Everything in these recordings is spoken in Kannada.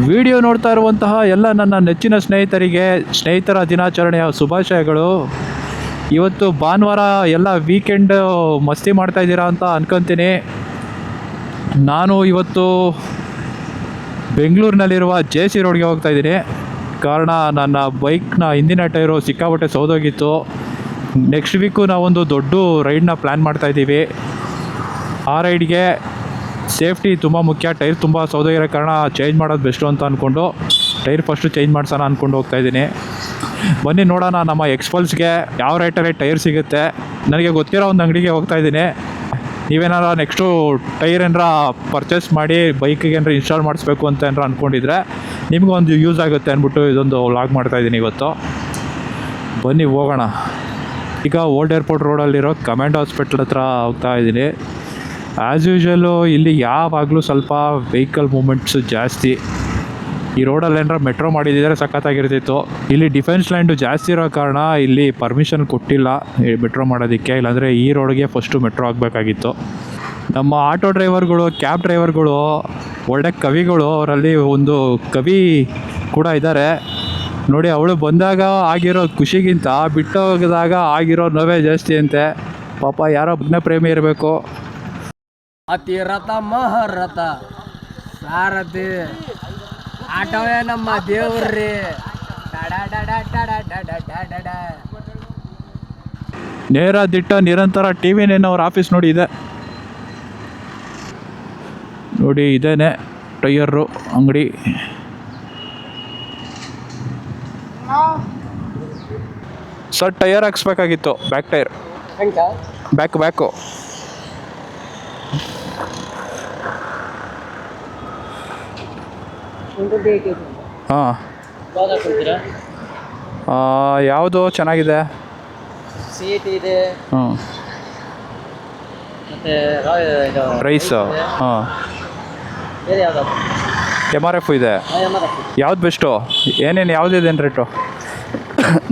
ವಿಡಿಯೋ ನೋಡ್ತಾ ಇರುವಂತಹ ಎಲ್ಲ ನನ್ನ ನೆಚ್ಚಿನ ಸ್ನೇಹಿತರಿಗೆ ಸ್ನೇಹಿತರ ದಿನಾಚರಣೆಯ ಶುಭಾಶಯಗಳು. ಇವತ್ತು ಭಾನುವಾರ ಎಲ್ಲ ವೀಕೆಂಡ್ ಮಸ್ತಿ ಮಾಡ್ತಾ ಇದ್ದೀರಾ ಅಂತ ಅನ್ಕೊತೀನಿ. ನಾನು ಇವತ್ತು ಬೆಂಗಳೂರಿನಲ್ಲಿರುವ ಜೆ ಸಿ ರೋಡ್ಗೆ ಹೋಗ್ತಾ ಇದ್ದೀನಿ. ಕಾರಣ ನನ್ನ ಬೈಕ್ನ ಹಿಂದಿನ ಟೈರು ಸಿಕ್ಕಾಪಟ್ಟೆ ಸೋದೋಗಿತ್ತು. ನೆಕ್ಸ್ಟ್ ವೀಕು ನಾವೊಂದು ದೊಡ್ಡ ರೈಡ್ನ ಪ್ಲ್ಯಾನ್ ಮಾಡ್ತಾ ಇದ್ದೀವಿ. ಆ ರೈಡ್ಗೆ ಸೇಫ್ಟಿ ತುಂಬ ಮುಖ್ಯ. ಟೈರ್ ತುಂಬ ಸೌದೋಗಿರೋ ಕಾರಣ ಚೇಂಜ್ ಮಾಡೋದು ಬೆಸ್ಟು ಅಂತ ಅಂದ್ಕೊಂಡು ಟೈರ್ ಫಸ್ಟು ಚೇಂಜ್ ಮಾಡ್ಸೋಣ ಅಂದ್ಕೊಂಡು ಹೋಗ್ತಾ ಇದ್ದೀನಿ. ಬನ್ನಿ ನೋಡೋಣ, ನಮ್ಮ ಎಕ್ಸ್ಪಲ್ಸ್ಗೆ ಯಾವ ರೇಟಲ್ಲಿ ಟೈರ್ ಸಿಗುತ್ತೆ. ನನಗೆ ಗೊತ್ತಿರೋ ಒಂದು ಅಂಗಡಿಗೆ ಹೋಗ್ತಾ ಇದ್ದೀನಿ. ನೀವೇನಾರ ನೆಕ್ಸ್ಟು ಟೈರ್ ಏನಾರ ಪರ್ಚೇಸ್ ಮಾಡಿ, ಬೈಕಿಗೆ ಏನಾರ ಇನ್ಸ್ಟಾಲ್ ಮಾಡಿಸ್ಬೇಕು ಅಂತ ಏನಾರ ಅಂದ್ಕೊಂಡಿದ್ರೆ ನಿಮಗೊಂದು ಯೂಸ್ ಆಗುತ್ತೆ ಅಂದ್ಬಿಟ್ಟು ಇದೊಂದು ಲಾಗ್ ಮಾಡ್ತಾ ಇದ್ದೀನಿ ಇವತ್ತು. ಬನ್ನಿ ಹೋಗೋಣ. ಈಗ ಓಲ್ಡ್ ಏರ್ಪೋರ್ಟ್ ರೋಡಲ್ಲಿರೋ ಕಮ್ಯಾಂಡ್ ಹಾಸ್ಪಿಟ್ಲ್ ಹತ್ರ ಹೋಗ್ತಾ ಇದ್ದೀನಿ. ಆ್ಯಸ್ ಯೂಶಲು ಇಲ್ಲಿ ಯಾವಾಗಲೂ ಸ್ವಲ್ಪ ವೆಹಿಕಲ್ ಮೂಮೆಂಟ್ಸು ಜಾಸ್ತಿ. ಈ ರೋಡಲ್ಲಿ ಏನಾರ ಮೆಟ್ರೋ ಮಾಡಿದ್ದಿದ್ರೆ ಸಖತ್ತಾಗಿರ್ತಿತ್ತು. ಇಲ್ಲಿ ಡಿಫೆನ್ಸ್ ಲ್ಯಾಂಡು ಜಾಸ್ತಿ ಇರೋ ಕಾರಣ ಇಲ್ಲಿ ಪರ್ಮಿಷನ್ ಕೊಟ್ಟಿಲ್ಲ ಮೆಟ್ರೋ ಮಾಡೋದಕ್ಕೆ. ಇಲ್ಲಾಂದರೆ ಈ ರೋಡ್ಗೆ ಫಸ್ಟು ಮೆಟ್ರೋ ಆಗಬೇಕಾಗಿತ್ತು. ನಮ್ಮ ಆಟೋ ಡ್ರೈವರ್ಗಳು ಕ್ಯಾಬ್ ಡ್ರೈವರ್ಗಳು ಒಳ್ಳೆ ಕವಿಗಳು, ಅವರಲ್ಲಿ ಒಂದು ಕವಿ ಕೂಡ ಇದ್ದಾರೆ. ನೋಡಿ, ಅವಳು ಬಂದಾಗ ಆಗಿರೋ ಖುಷಿಗಿಂತ ಬಿಟ್ಟೋಗಿದಾಗ ಆಗಿರೋ ನೋವೇ ಜಾಸ್ತಿ ಅಂತೆ. ಪಾಪ ಯಾರೋ ಭಗ್ನ ಪ್ರೇಮಿ ಇರಬೇಕು. ಅತಿ ಅತಿರಥ ಮಹರಥ. ಸಾರಥಿ. ಆಟವೇ ನಮ್ಮ ದೇವ್ರಿ. ನೇರ ದಿಟ್ಟ ನಿರಂತರ ಟಿ ವಿನೇನು ಅವ್ರ ಆಫೀಸ್ ನೋಡಿ ಇದೆ. ನೋಡಿ ಇದೇನೆ ಟೈಯರು ಅಂಗಡಿ. Sir tyre ಹಾಕ್ಸ್ಬೇಕಾಗಿತ್ತು. Back tyre back back. ಹಾಂ. ಯಾವುದು ಚೆನ್ನಾಗಿದೆ? ಸಿ ಟಿ ಇದೆ. ಹ್ಞೂ ರೈಸ್ ಹಾಂ. ಎಂ ಆರ್ ಎಫ್ ಇದೆ. ಯಾವ್ದು ಬೆಸ್ಟು? ಏನೇನು ಯಾವುದಿದೆ ರೇಟು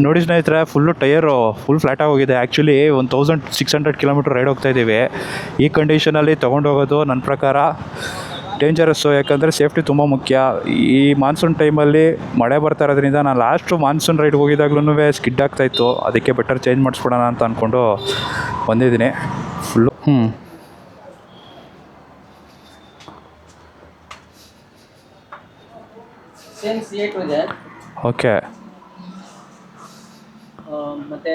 ನೋಡಿ ಸ್ನೇಹಿತರೆ ಫುಲ್ಲು ಟೈರು ಫುಲ್ ಫ್ಲ್ಯಾಟಾಗಿ ಹೋಗಿದೆ ಆ್ಯಕ್ಚುಲಿ ಒಂದು thousand six hundred kilometre ride ಹೋಗ್ತಾ ಇದ್ದೀವಿ. ಈ ಕಂಡೀಷನಲ್ಲಿ ತೊಗೊಂಡೋಗೋದು ನನ್ನ ಪ್ರಕಾರ. ಡೇಂಜರಸ್ಸು ಯಾಕಂದರೆ ಸೇಫ್ಟಿ ತುಂಬ ಮುಖ್ಯ. ಈ ಮಾನ್ಸೂನ್ ಟೈಮಲ್ಲಿ ಮಳೆ ಬರ್ತಾ ಇರೋದ್ರಿಂದ ನಾನು ಲಾಸ್ಟು ಮಾನ್ಸೂನ್ ರೈಡ್ ಹೋಗಿದಾಗ್ಲೂ ಸ್ಕಿಡ್ ಆಗ್ತಾಯಿತ್ತು ಅದಕ್ಕೆ ಬೆಟರ್ ಚೇಂಜ್ ಮಾಡಿಸ್ಬಿಡೋಣ ಅಂತ ಅಂದ್ಕೊಂಡು ಬಂದಿದ್ದೀನಿ. ಫುಲ್ಲು ಹ್ಞೂ ಓಕೆ ಮತ್ತೆ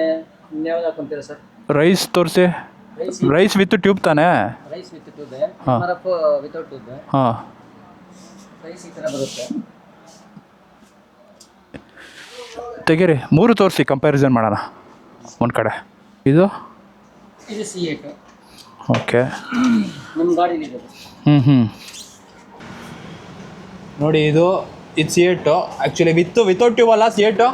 ಇನ್ಯಾವ್ದು ಹಾಕೊಂತೀರಾ ಸರ್? ರೈಸ್ ತೋರಿಸಿ. ರೈಸ್ ವಿತ್ ಟ್ಯೂಬ್ ತಾನೇ? ರೈಸ್ ವಿತ್ ಟ್ಯೂಬ್ ಹಾಂ. ವಿತೌಟ್ ಇದೆ ಹಾಂ. ರೈಸ್ ಈ ಥರ ಬರುತ್ತೆ. ತೆಗೀರಿ ಮೂರು ತೋರಿಸಿ ಕಂಪ್ಯಾರಿಸನ್ ಮಾಡೋಣ. ಒಂದು ಕಡೆ. ಇದು? ಇದು ಸಿ ಏಟ್ ಓಕೆ. ನಿಮ್ಮ ಗಾಡಿ ಇದೆ. ಹ್ಞೂ ಹ್ಞೂ ನೋಡಿ ಇದು ಇದು C eight actually with without tube ಅಲ್ಲ ಸಿ ಏಟು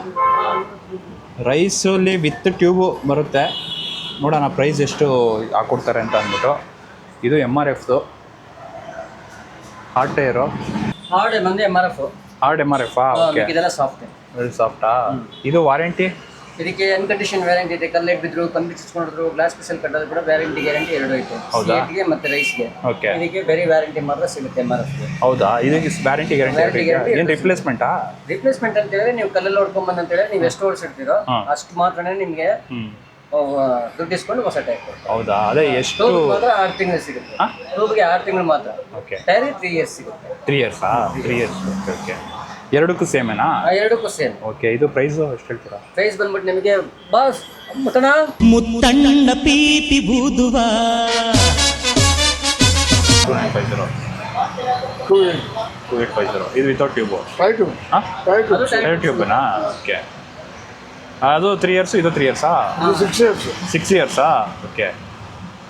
ರೈಸಲ್ಲಿ ವಿತ್ ಟ್ಯೂಬು ಬರುತ್ತೆ. ನೋಡೋಣ ಪ್ರೈಸ್ ಎಷ್ಟು ಹಾಕ್ಕೊಡ್ತಾರೆ ಅಂತ ಅಂದ್ಬಿಟ್ಟು. ಇದು ಎಂ ಆರ್ ಎಫ್ದು ಹಾರ್ಡ್ ಟೈರು ಹಾರ್ಡ್ ಬಂದು M R F hard M R F okay ಇದೆಲ್ಲ ಸಾಫ್ಟ್ ವೆಲ್ ಸಾಫ್ಟಾ ಇದು ವಾರಂಟಿ ಇದಕ್ಕೆ ಅನ್ಕಂಡೀಷನ್ ವ್ಯಾರಂಟಿ ಇದೆ. ಕಲ್ಲೆಟ್ ಬಿದ್ರು ಕಂಬಿ ಚಿಚ್ಕೊಂಡ್ರು ಗ್ಲಾಸ್ ಪಿಸಲ್ ಕಟ್ಟೋದು ಕೂಡ ವ್ಯಾರಂಟಿ ಗ್ಯಾರಂಟಿ ಎರಡು ಐತೆ. ಹೌದಾ? ಮತ್ತೆ ರೈಸ್ಗೆ ಓಕೆ ಇದಕ್ಕೆ ಬೇರೆ ವ್ಯಾರಂಟಿ ಮಾತ್ರ ಸಿಗುತ್ತೆ ಎಂ ಆರ್ ಎಫ್ ಹೌದಾ? ಇದಕ್ಕೆ ವ್ಯಾರಂಟಿ ಗ್ಯಾರಂಟಿ ಏನು ರಿಪ್ಲೇಸ್ಮೆಂಟಾ ರಿಪ್ಲೇಸ್ಮೆಂಟ್ ಅಂತ ಹೇಳಿದ್ರೆ ನೀವು ಕಲ್ಲಲ್ಲಿ ಹೊಡ್ಕೊಂಡ್ ಬಂದ ಅಂತ ಹೇಳಿದ್ರೆ ನೀವು ಎಷ್ಟು ಓಡಿಸಿರ್ತೀರೋ. ಅಷ್ಟು ಮಾತ್ರನೇ ನಿಮಗೆ ದುಡ್ಡು ಇಸ್ಕೊಂಡು ಹೊಸ ಟೈರ್ ಕೊಡ್ತಾರೆ. ಹೌದಾ? ಅದೇ ಎಷ್ಟು ಟೂಬ್ ಮಾತ್ರ ಆರು ತಿಂಗಳು ಸಿಗುತ್ತೆ. ಹಾ? ಟೂಬ್ಗೆ ಆರು ತಿಂಗಳು ಮಾತ್ರ. ಓಕೆ ಟೈರ್ ತ್ರೀ ಇಯರ್ಸ್ ಸಿಗುತ್ತೆ. ತ್ರೀ ಇಯರ್ಸಾ ತ್ರೀ ಇಯರ್ಸ್ ಓಕೆ ಓಕೆ ಎರಡಕ್ಕೂ ಸೇಮೇನಾ ಆ ಎರಡಕ್ಕೂ ಸೇಮ್ ಓಕೆ ಇದು ಪ್ರೈಸು ಎಷ್ಟು ಹೇಳ್ತೀರಾ? ಪ್ರೈಸ್ ಬಂದ್ಬಿಟ್ಟು ನಿಮಗೆ ಬಾಸ್ ಮುತ್ತಣ ಮುತ್ತಣ್ಣ ಪೀಪಿ ಬೂದುವ. Two nine five zero two eight five zero ಇದು ವಿತೌಟ್ ಟ್ಯೂಬು ಹಾಂ? ಅದು time- ಎರಡು ಟ್ಯೂಬನಾ ಓಕೆ ಅದು ತ್ರೀ ಇಯರ್ಸ್ ಇದು ತ್ರೀ ಇಯರ್ಸಾ ಸಿಕ್ಸ್ ಇಯರ್ಸ್ ಸಿಕ್ಸ್ ಇಯರ್ಸಾ ಓಕೆ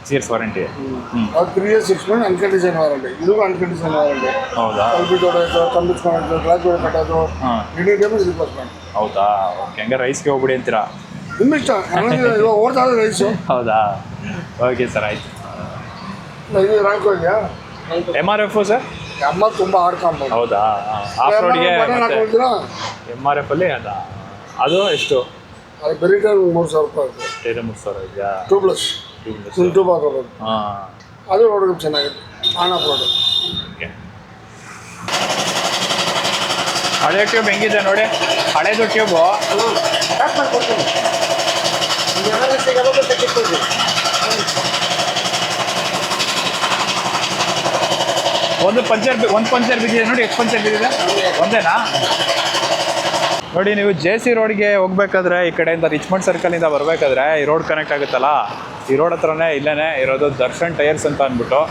ಸಿಕ್ಸ್ ಇಯರ್ಸ್ ವಾರಂಟಿ ಅದು three years six month unconditional warranty ಇದು ಅನ್ಕಂಡೀಷನ್ ವಾರಂಟಿ ಹೌದಾ? ಕಲ್ಬಿ ಹೊಡೆಯೋದು ಕಂಬಿಸ್ಕೊಳ್ಳೋದು ಗ್ಲಾಸ್ ಹೊಡೆ ಕಟ್ಟೋದು ಎನಿ ಟೈಮ್ ರಿಪ್ಲೇಸ್ಮೆಂಟ್ ಹೌದಾ? ಓಕೆ ಹಂಗೆ ರೈಸ್ಗೆ ಹೋಗ್ಬಿಡಿ ಅಂತೀರಾ? ನಿಮ್ಮ ಇಷ್ಟ ಇವಾಗ ಓಡ್ತಾ ಇದೆ ರೈಸು ಹೌದಾ? ಓಕೆ ಸರ್ ಆಯ್ತು. ಇದು ರ್ಯಾಂಕ್ ಇದೆಯಾ ಎಂ ಆರ್ ಎಫ್ ಸರ್? ಅಮ್ಮ ತುಂಬ ಆಡ್ಕೊಂಬೋದು ಹೌದಾ? ಆಫ್ ರೋಡ್ಗೆ ಎಂ ಆರ್ ಎಫ್ ಅಲ್ಲಿ ಅದ. ಅದು ಎಷ್ಟು? ಅದು ಬೆರಿ ಟೈಮ್ ಮೂರು ಸಾವಿರ ರೂಪಾಯಿ ಆಗುತ್ತೆ. ಟೈರ್ ಮೂರು ಸಾವಿರ ಇದೆಯಾ? ಟೂ ಪ್ಲಸ್ ಫುಲ್ ಟೂಬ್ ಹಾಕೋಬೋದು ಹಾಂ. ಅದು ನೋಡೋದು ಚೆನ್ನಾಗಿದೆ. ಆನ್ ಆಫ್ ರೋಡ್ ಹಳೆ ಟ್ಯೂಬ್ ಹೆಂಗಿದೆ ನೋಡಿ? ಹಳೇದು ಟ್ಯೂಬು ಸ್ಟಾರ್ಟ್ ಮಾಡ್ಕೊಡ್ತೀನಿ ಯಾವಾಗಲೂ ತೆಗಿಸ್ಕೊಡ್ರಿ ಒಂದು ಪಂಚರ್ ಒಂದು ಪಂಚರ್ ಬಿದ್ದಿದೆ ನೋಡಿ ಎಷ್ಟು ಪಂಚರ್ ಬಿದ್ದಿದೆ? ಒಂದೇನಾ? ನೋಡಿ ನೀವು ಜೆ ಸಿ ರೋಡ್ಗೆ ಹೋಗ್ಬೇಕಾದ್ರೆ ಈ ಕಡೆಯಿಂದ ರಿಚ್ಮಂಡ್ ಸರ್ಕಲಿಂದ ಬರಬೇಕಾದ್ರೆ ಈ ರೋಡ್ ಕನೆಕ್ಟ್ ಆಗುತ್ತಲ್ಲ? ಈ ರೋಡ್ ಹತ್ರನೇ ಇಲ್ಲೇ ಇರೋದು ದರ್ಶನ್ ಟೈರ್ಸ್ ಅಂತ ಅಂದ್ಬಿಟ್ಟು.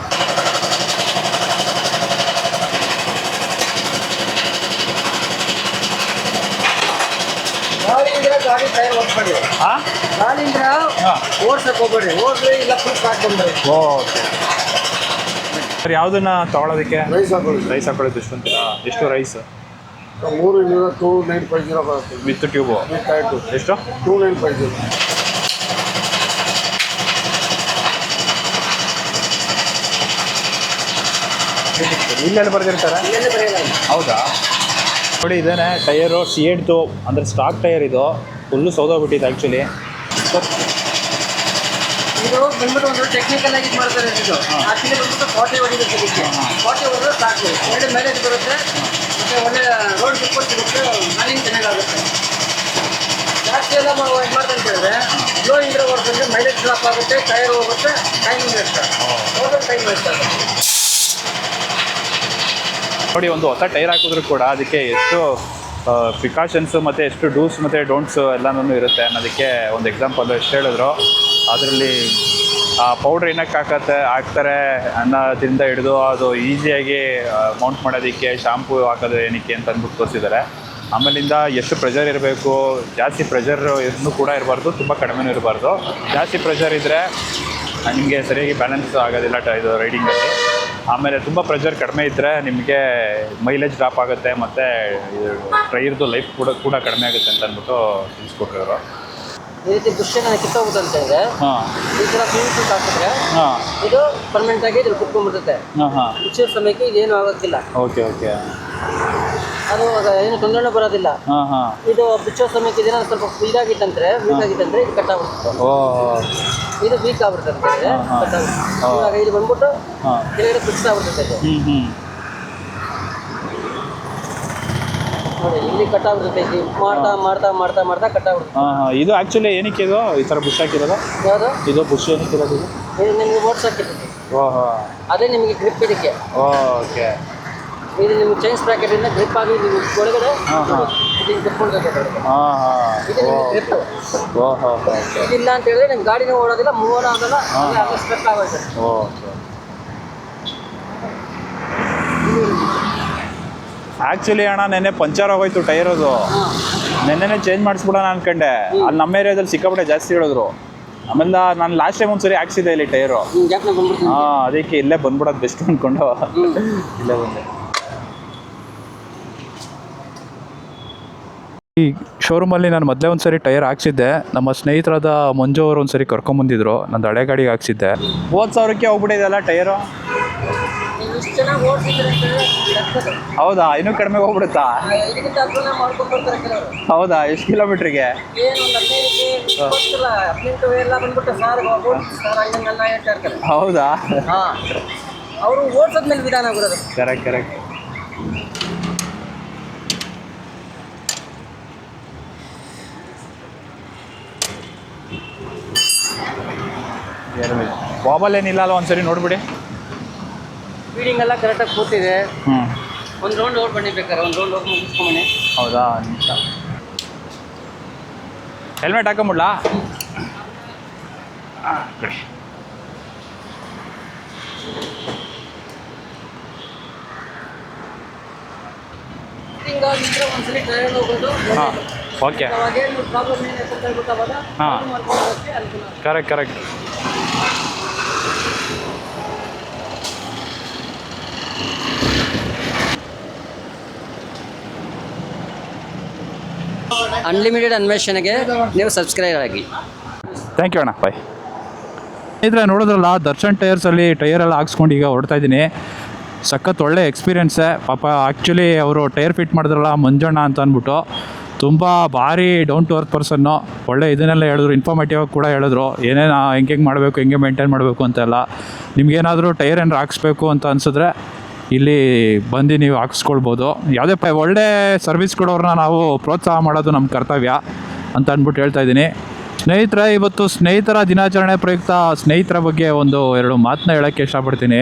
ಯಾವ್ದನ್ನ ಓಕೆ ಸರ್ ಯಾವುದನ್ನ ತಗೊಳ್ಳೋದಕ್ಕೆ ರೈಸ್ ಹಾಕೊಳ್ಳಿ ರೈಸ್ ಹಾಕೊಳ್ಳೋದು ಎಷ್ಟು ಅಂತೀರಾ ಎಷ್ಟು ರೈಸ್ ಮೂರು ಇನ್ನೂರ ಟೂ ನೈನ್ ಫೈವ್ ಜೀರೋ ಬರುತ್ತೆ. With tube? ವಿತ್ ಟೈಟು ಎಷ್ಟು? Two nine five zero. ಇಲ್ಲೆಲ್ಲ ಬರ್ದಿರ್ತಾರೆ? ಹೌದಾ? ನೋಡಿ ಇದೇನೆ ಟೈರು ಸಿ ಎಡ್ದು ಅಂದರೆ ಸ್ಟಾಕ್ ಟೈರ್ ಇದು. ಫುಲ್ಲು ಸೌದೋಗ್ಬಿಟ್ಟಿದೆ ಆ್ಯಕ್ಚುಲಿ ಇದು ಬಂದ್ಬಿಟ್ಟು ಒಂದು ಟೆಕ್ನಿಕಲ್ ಆಗಿ ಮಾಡ್ತಾರೆ ಇದು ಆಕ್ಚುಲಿ ಬಂದ್ಬಿಟ್ಟು ಫಾರ್ಟಿ ಹೊಡಿಬೇಕು ಇದಕ್ಕೆ. ಫಾರ್ಟಿ ಹೊಡೆದ್ರೆ ಸಾಕು. ಒಳ್ಳೆ ಮೈಲೇಜ್ ಬರುತ್ತೆ. ಮತ್ತೆ ಒಳ್ಳೆ ರೋಡ್ ಸಪೋರ್ಟ್ ಸಿಗುತ್ತೆ ಚೆನ್ನಾಗಾಗುತ್ತೆ ಜಾಸ್ತಿ ಎಲ್ಲ ಇದು ಹೇಳಿದ್ರೆ ಲೋ ಇಂದ್ರ ಹೊಡೆದ್ರೆ ಮೈಲೇಜ್ ಡ್ರಾಪ್ ಆಗುತ್ತೆ ಟೈರ್ ಹೋಗುತ್ತೆ ಟೈಮಿಂಗ್ ವೇಸ್ಟ್ ಹೋಗೋದು ಟೈಮ್ ವೇಸ್ಟ್ ಆಗುತ್ತೆ ನೋಡಿ, ಒಂದು ಹೊಸ ಟೈರ್ ಹಾಕಿದ್ರು ಕೂಡ ಅದಕ್ಕೆ ಎಷ್ಟು ಪ್ರಿಕಾಷನ್ಸು ಮತ್ತು ಎಷ್ಟು ಡೂಸ್ ಮತ್ತು ಡೋಂಟ್ಸು ಎಲ್ಲನೂ ಇರುತ್ತೆ ಅನ್ನೋದಕ್ಕೆ ಒಂದು ಎಕ್ಸಾಂಪಲ್ ಎಷ್ಟು ಹೇಳಿದ್ರು. ಅದರಲ್ಲಿ ಆ ಪೌಡ್ರ್ ಏನಕ್ಕೆ ಹಾಕತ್ತೆ, ಹಾಕ್ತಾರೆ ಅನ್ನೋದ್ರಿಂದ ಹಿಡಿದು ಅದು ಈಸಿಯಾಗಿ ಮೌಂಟ್ ಮಾಡೋದಕ್ಕೆ ಶಾಂಪು ಹಾಕೋದು ಏನಕ್ಕೆ ಅಂತ ಅಂದ್ಬಿಟ್ಟು ತೋರಿಸಿದ್ದಾರೆ ಆಮೇಲಿಂದ ಎಷ್ಟು ಪ್ರೆಷರ್ ಇರಬೇಕು, ಜಾಸ್ತಿ ಪ್ರೆಷರ್ ಇನ್ನೂ ಕೂಡ ಇರಬಾರ್ದು, ತುಂಬ ಕಡಿಮೆನೂ ಇರಬಾರ್ದು. ಜಾಸ್ತಿ ಪ್ರೆಷರ್ ಇದ್ದರೆ ನಿಮಗೆ ಸರಿಯಾಗಿ ಬ್ಯಾಲೆನ್ಸ್ ಆಗೋದಿಲ್ಲ ಟ, ಇದು ರೈಡಿಂಗಲ್ಲಿ ಆಮೇಲೆ ತುಂಬ ಪ್ರೆಷರ್ ಕಡಿಮೆ ಇದ್ದರೆ ನಿಮಗೆ ಮೈಲೇಜ್ ಡ್ರಾಪ್ ಆಗುತ್ತೆ, ಮತ್ತು ಟ್ರೈರ್ದು ಲೈಫ್ ಕೂಡ ಕೂಡ ಕಡಿಮೆ ಆಗುತ್ತೆ ಅಂತ ಅಂದ್ಬಿಟ್ಟು ತಿಳಿಸ್ಕೊಟ್ರು ಈ ರೀತಿ ಬುಷ್ ಏನಾದ್ರು ಕಿತ್ತೋಗುತ್ತೆ ಅಂತ ಹೇಳಿದ್ರೆ ಈ ಸ್ವಿಮ್ಮಿಂಗ್ ಸೂಟ್ ಹಾಕಿದ್ರೆ ಇದು ಪರ್ಮನೆಂಟ್ ಆಗಿ ಇದ್ರ ಕುತ್ಕೊಂಡ್ಬಿಡುತ್ತೆ. ಹಾಂ ಹಾಂ. ಮುಚ್ಚಿದ ಸಮಯಕ್ಕೆ ಇದೇನು ಆಗೋಕ್ಕಿಲ್ಲ. Okay okay. ಅದು ಏನು ತೊಂದರೆ ಬರೋದಿಲ್ಲ. ಇದು ಬಿಚ್ಚೋ ಸಮಯಕ್ಕೆ ಇದೇನೋ ಸ್ವಲ್ಪ ಇದಾಗಿತ್ತಂದ್ರೆ ವೀಕ್ ಆಗಿತ್ತಂದ್ರೆ ಇದು ಕಟ್ ಆಗ್ಬಿಡುತ್ತೆ. ಓ. ಇದು ವೀಕ್ ಆಗ್ಬಿಡುತ್ತೆ. ಕಟ್ ಆಗ್ಬಿಡುತ್ತೆ ಹಾ. ಇವಾಗ ಇದು ಬಂದ್ಬಿಟ್ಟು ಕೆಳಗಡೆ ಫಿಕ್ಸ್ ಆಗ್ಬಿಡುತ್ತೆ ಇದು ಹ್ಞೂ ಹ್ಞೂ ನೋಡಿ ಇಲ್ಲಿ ಕಟ್ ಆಗ್ಬಿಡುತ್ತೆ ಇದು ಮಾಡ್ತಾ ಮಾಡ್ತಾ ಮಾಡ್ತಾ ಮಾಡ್ತಾ ಕಟ್ ಆಗ್ಬಿಡುತ್ತೆ ಹಾಂ ಹಾಂ. ಇದು ಆ್ಯಕ್ಚುಲಿ ಏನಕ್ಕೆ ಇದು? ಈ ಥರ ಬುಷ್ ಹಾಕಿರೋದು? ಯಾವುದು? ಇದು ಬುಷ್ ಏನಕ್ಕೆ ಇರೋದು ಇದು? ಇದು ನಿಮಗೆ ಓಡ್ಸಕ್ಕಿರ್ತದೆ ಓಹೋ ಅದೇ ನಿಮಗೆ ಗ್ರಿಪ್ ಇದಕ್ಕೆ ಓಕೆ ಇದು ನಿಮ್ಗೆ ಚೈನ್ ಸ್ಪ್ರಾಕೆಟ್ ಇಂದ ಗ್ರಿಪ್ ಆಗಿ ನೀವು ಒಳಗಡೆ ಹಾ, ಹಾ. ಇದು ಕುತ್ಕೊಳ್ಬೇಕು ಹಾಂ ಹಾಂ. ಇದು ನಿಮಗೆ ಗ್ರಿಪ್ ಓಹೋ ಓಕೆ ಇದಿಲ್ಲ ಅಂತ ಹೇಳಿದ್ರೆ ನಿಮ್ಗೆ ಗಾಡಿನೂ ಓಡೋದಿಲ್ಲ ಮೂವ್ ಆಗಲ್ಲ ಸ್ಟ್ರಕ್ ಆಗೋಯ್ತು ಓಕೆ ಆ್ಯಕ್ಚುಲಿ ಅಣ್ಣ ನೆನ್ನೆ ಪಂಚರ್ ಆಗೋಯ್ತು ಟೈರ್ ಅದು. ನೆನ್ನೆನೆ ಚೇಂಜ್ ಮಾಡಿಸ್ಬಿಡೋಣ ಅನ್ಕೊಂಡೆ. ಅಲ್ಲಿ ನಮ್ಮ ಏರಿಯಾದಲ್ಲಿ ಸಿಕ್ಕಾಪಟ್ಟೆ ಜಾಸ್ತಿ ಹೇಳಿದ್ರು. ಆಮೇಲೆ ನಾನು ಲಾಸ್ಟ್ ಟೈಮ್ ಒಂದ್ಸರಿ ಹಾಕ್ಸಿದೆ ಇಲ್ಲಿ ಟೈರು. ಹಾಂ ಅದಕ್ಕೆ ಇಲ್ಲೇ ಬಂದ್ಬಿಡೋದು ಬೆಸ್ಟ್ ಅಂದ್ಕೊಂಡು ಇಲ್ಲೇ ಬಂದೆ. ಈ ಶೋರೂಮಲ್ಲಿ ನಾನು ಮೊದಲೇ ಒಂದು ಸರಿ ಟೈರ್ ಹಾಕ್ಸಿದ್ದೆ. ನಮ್ಮ ಸ್ನೇಹಿತರಾದ ಮಂಜು ಅವರು ಒಂದ್ಸರಿ ಕರ್ಕೊಂಬಂದಿದ್ರು ನಂದು ಹಳೆ ಗಾಡಿಗೆ ಹಾಕ್ಸಿದ್ದೆ. ಮೂವತ್ತು ಸಾವಿರಕ್ಕೆ ಹೋಗ್ಬಿಟ್ಟಿದೆಯಲ್ಲ ಟೈರು ನೀವು ಇಷ್ಟು ಚೆನ್ನಾಗಿ ಓಡಿಸಿದ್ರೆ ಅಂತ ಹೇಳಿದ್ರೆ ಲೆಕ್ಕದ್ದು. ಹೌದಾ? ಇನ್ನೂ ಕಡಿಮೆ ಹೋಗ್ಬಿಡುತ್ತಾ? ಹೌದಾ? ಎಷ್ಟು ಕಿಲೋಮೀಟ್ರಿಗೆ? ಹೌದಾ? ಹಾಂ. ಅವರು ಓಡಿಸೋದ್ಮೇಲೆ ವಿಧಾನ ಬರೋದು ಕರೆಕ್ಟ್ ಕರೆಕ್ಟ್ ಬಾಬಲ್ ಏನಿಲ್ಲ ಅಲ್ಲ ಒಂದ್ಸರಿ ನೋಡ್ಬಿಡಿ. ಫೀಡಿಂಗ್ ಎಲ್ಲ ಕರೆಕ್ಟಾಗಿ ಕೂತಿದೆ. ಹ್ಞೂ ಒಂದು ರೌಂಡ್ ಓಡ್ ಬನ್ನಿ ಬೇಕಾದ್ರೆ ಒಂದು ರೌಂಡ್ ಹೋಗಿ ಮುಗಿಸ್ಕೊಂಬನ್ನಿ. ಹೌದಾ? ನಿಮಿಷ. ಹೆಲ್ಮೆಟ್ ಹಾಕೊಂಬಿಡ್ಲಾ? ಒಂದ್ಸಲಿ ಟ್ರಯಲ್ ಹೋಗೋದು ಹಾಂ ಓಕೆ ಹಾಂ. ಕರೆಕ್ಟ್ ಕರೆಕ್ಟ್ ಅನ್ಲಿಮಿಟೆಡ್ ಅನ್ವೇಷಣೆಗೆ ನೀವು ಸಬ್ಸ್ಕ್ರೈಬ್ ಆಗಿ. ಥ್ಯಾಂಕ್ ಯು ಅಣ್ಣ. ಬಾಯ್ ಇದ್ರೆ ನೋಡಿದ್ರಲ್ಲ, ದರ್ಶನ್ ಟೈರ್ಸಲ್ಲಿ ಟೈರೆಲ್ಲ ಹಾಕ್ಸ್ಕೊಂಡು ಈಗ ಹೊರಡ್ತಾ ಇದ್ದೀನಿ. ಸಖತ್ ಒಳ್ಳೆ ಎಕ್ಸ್ಪೀರಿಯನ್ಸೇ ಪಾಪ ಆ್ಯಕ್ಚುಲಿ ಅವರು ಟೈರ್ ಫಿಟ್ ಮಾಡಿದ್ರಲ್ಲ, ಮಂಜಣ್ಣ ಅಂತ ಅಂದ್ಬಿಟ್ಟು. ತುಂಬ ಭಾರಿ ಡೌನ್ ಟು ಅರ್ತ್ ಪರ್ಸನ್ನು ಒಳ್ಳೆ ಇದನ್ನೆಲ್ಲ ಹೇಳಿದ್ರು ಇನ್ಫಾರ್ಮೇಟಿವ್ ಕೂಡ ಹೇಳಿದ್ರು. ಏನೇನು, ಹೆಂಗೆ ಮಾಡಬೇಕು, ಹೆಂಗೆ ಮೇಂಟೈನ್ ಮಾಡಬೇಕು ಅಂತೆಲ್ಲ. ನಿಮ್ಗೇನಾದರೂ ಟೈರ್ ಏನಾರು ಹಾಕ್ಸ್ಬೇಕು ಅಂತ ಅನ್ಸಿದ್ರೆ ಇಲ್ಲಿ ಬಂದು ನೀವು ಹಾಕಿಸ್ಕೊಳ್ಬೋದು. ಯಾವುದೇ ಪ, ಒಳ್ಳೆ ಸರ್ವಿಸ್ ಕೊಡೋರನ್ನ ನಾವು ಪ್ರೋತ್ಸಾಹ ಮಾಡೋದು ನಮ್ಮ ಕರ್ತವ್ಯ ಅಂತ ಅಂದ್ಬಿಟ್ಟು ಹೇಳ್ತಾ ಇದ್ದೀನಿ. ಸ್ನೇಹಿತರ, ಇವತ್ತು ಸ್ನೇಹಿತರ ದಿನಾಚರಣೆ ಪ್ರಯುಕ್ತ ಸ್ನೇಹಿತರ ಬಗ್ಗೆ ಒಂದು ಎರಡು ಮಾತನ್ನ ಹೇಳೋಕ್ಕೆ ಇಷ್ಟಪಡ್ತೀನಿ.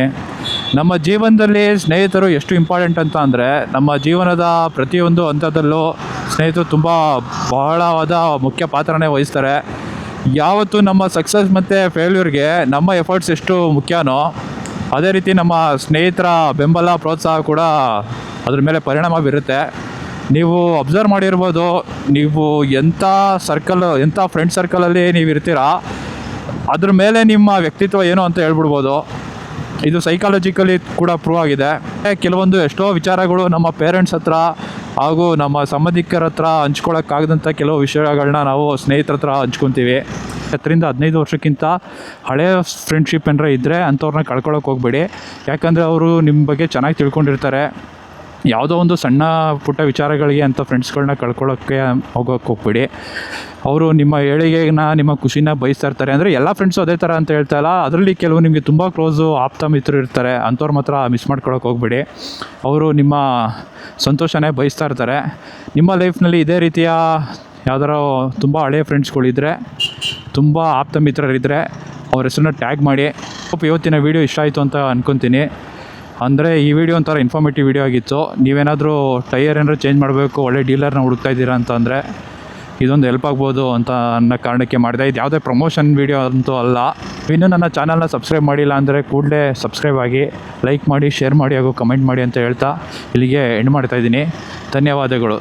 ನಮ್ಮ ಜೀವನದಲ್ಲಿ ಸ್ನೇಹಿತರು ಎಷ್ಟು ಇಂಪಾರ್ಟೆಂಟ್ ಅಂತ ಅಂದರೆ, ನಮ್ಮ ಜೀವನದ ಪ್ರತಿಯೊಂದು ಹಂತದಲ್ಲೂ ಸ್ನೇಹಿತರು ತುಂಬ ಬಹಳವಾದ ಮುಖ್ಯ ಪಾತ್ರನೇ ವಹಿಸ್ತಾರೆ. ಯಾವತ್ತು ನಮ್ಮ ಸಕ್ಸಸ್ ಮತ್ತು ಫೇಲ್ಯೂರ್ಗೆ ನಮ್ಮ ಎಫರ್ಟ್ಸ್ ಎಷ್ಟು ಮುಖ್ಯನೋ ಅದೇ ರೀತಿ ನಮ್ಮ ಸ್ನೇಹಿತರ ಬೆಂಬಲ, ಪ್ರೋತ್ಸಾಹ ಕೂಡ ಅದ್ರ ಮೇಲೆ ಪರಿಣಾಮ ಬೀರುತ್ತೆ ನೀವು ಅಬ್ಸರ್ವ್ ಮಾಡಿರ್ಬೋದು, ನೀವು ಎಂಥ ಸರ್ಕಲ್ ಎಂಥ ಫ್ರೆಂಡ್ ಸರ್ಕಲಲ್ಲಿ ನೀವು ಇರ್ತೀರಾ, ಅದ್ರ ಮೇಲೆ ನಿಮ್ಮ ವ್ಯಕ್ತಿತ್ವ ಏನು ಅಂತ ಹೇಳ್ಬಿಡ್ಬೋದು. ಇದು ಸೈಕಾಲಜಿಕಲಿ ಕೂಡ ಪ್ರೂವ್ ಆಗಿದೆ. ಕೆಲವೊಂದು ಎಷ್ಟೋ ವಿಚಾರಗಳು ನಮ್ಮ ಪೇರೆಂಟ್ಸ್ ಹತ್ರ ಹಾಗೂ ನಮ್ಮ ಸಂಬಂಧಿಕರ ಹತ್ರ ಹಂಚ್ಕೊಳ್ಳೋಕ್ಕಾಗದಂಥ ಕೆಲವು ವಿಷಯಗಳನ್ನ ನಾವು ಸ್ನೇಹಿತರ ಹತ್ರ ಹಂಚ್ಕೊತೀವಿ. ಹತ್ತರಿಂದ ಹದಿನೈದು ವರ್ಷಕ್ಕಿಂತ ಹಳೆಯ ಫ್ರೆಂಡ್ಶಿಪ್ ಏನಾರ ಇದ್ದರೆ ಅಂಥವ್ರನ್ನ ಕಳ್ಕೊಳ್ಳೋಕೆ ಹೋಗಬೇಡಿ. ಯಾಕಂದರೆ ಅವರು ನಿಮ್ಮ ಬಗ್ಗೆ ಚೆನ್ನಾಗಿ ತಿಳ್ಕೊಂಡಿರ್ತಾರೆ. ಯಾವುದೋ ಒಂದು ಸಣ್ಣ ಪುಟ್ಟ ವಿಚಾರಗಳಿಗೆ ಅಂಥ ಫ್ರೆಂಡ್ಸ್ಗಳನ್ನ ಕಳ್ಕೊಳ್ಳೋಕ್ಕೆ ಹೋಗೋಕ್ಕೆ ಹೋಗ್ಬೇಡಿ. ಅವರು ನಿಮ್ಮ ಏಳಿಗೆನ, ನಿಮ್ಮ ಖುಷಿನ ಬಯಸ್ತಾ ಇರ್ತಾರೆ. ಅಂದರೆ ಎಲ್ಲ ಫ್ರೆಂಡ್ಸು ಅದೇ ಥರ ಅಂತ ಹೇಳ್ತಾ ಇಲ್ಲ. ಅದರಲ್ಲಿ ಕೆಲವು ನಿಮಗೆ ತುಂಬ ಕ್ಲೋಸು ಆಪ್ತ ಮಿತ್ರರು ಇರ್ತಾರೆ. ಅಂಥವ್ರು ಮಾತ್ರ ಮಿಸ್ ಮಾಡ್ಕೊಳಕ್ಕೆ ಹೋಗ್ಬೇಡಿ. ಅವರು ನಿಮ್ಮ ಸಂತೋಷನೇ ಬಯಸ್ತಾ ಇರ್ತಾರೆ. ನಿಮ್ಮ ಲೈಫ್ನಲ್ಲಿ ಇದೇ ರೀತಿಯ ಯಾವ್ದಾರೋ ತುಂಬ ಹಳೆಯ ಫ್ರೆಂಡ್ಸ್ಗಳಿದ್ದರೆ ತುಂಬ ಆಪ್ತ ಮಿತ್ರರಿದ್ದರೆ ಅವ್ರ ಹೆಸರನ್ನ ಟ್ಯಾಗ್ ಮಾಡಿ. ಹೋಪ್ ಇವತ್ತಿನ ವೀಡಿಯೋ ಇಷ್ಟ ಆಯಿತು ಅಂತ ಅಂದ್ಕೊತೀನಿ ಅಂದರೆ ಈ ವಿಡಿಯೋ ಒಂಥರ ಇನ್ಫಾರ್ಮೇಟಿವ್ ವಿಡಿಯೋ ಆಗಿತ್ತು. ನೀವೇನಾದರೂ ಟೈಯರ್ ಏನಾದರೂ ಚೇಂಜ್ ಮಾಡಬೇಕು, ಒಳ್ಳೆ ಡೀಲರ್ನ ಹುಡುಕ್ತಾ ಇದ್ದೀರಾ ಅಂತ ಅಂದರೆ ಇದೊಂದು ಹೆಲ್ಪ್ ಆಗ್ಬೋದು ಅಂತ ಅನ್ನೋ ಕಾರಣಕ್ಕೆ ಮಾಡಿದೆ. ಇದು ಯಾವುದೇ ಪ್ರಮೋಷನ್ ವೀಡಿಯೋ ಅಂತೂ ಅಲ್ಲ. ಇನ್ನೂ ನನ್ನ ಚಾನಲ್ನ ಸಬ್ಸ್ಕ್ರೈಬ್ ಮಾಡಿಲ್ಲ ಅಂದರೆ ಕೂಡಲೇ ಸಬ್ಸ್ಕ್ರೈಬ್ ಆಗಿ ಲೈಕ್ ಮಾಡಿ ಶೇರ್ ಮಾಡಿ ಹಾಗೂ ಕಮೆಂಟ್ ಮಾಡಿ ಅಂತ ಹೇಳ್ತಾ ಇಲ್ಲಿಗೆ ಎಂಡ್ ಮಾಡ್ತಾಯಿದ್ದೀನಿ ಧನ್ಯವಾದಗಳು.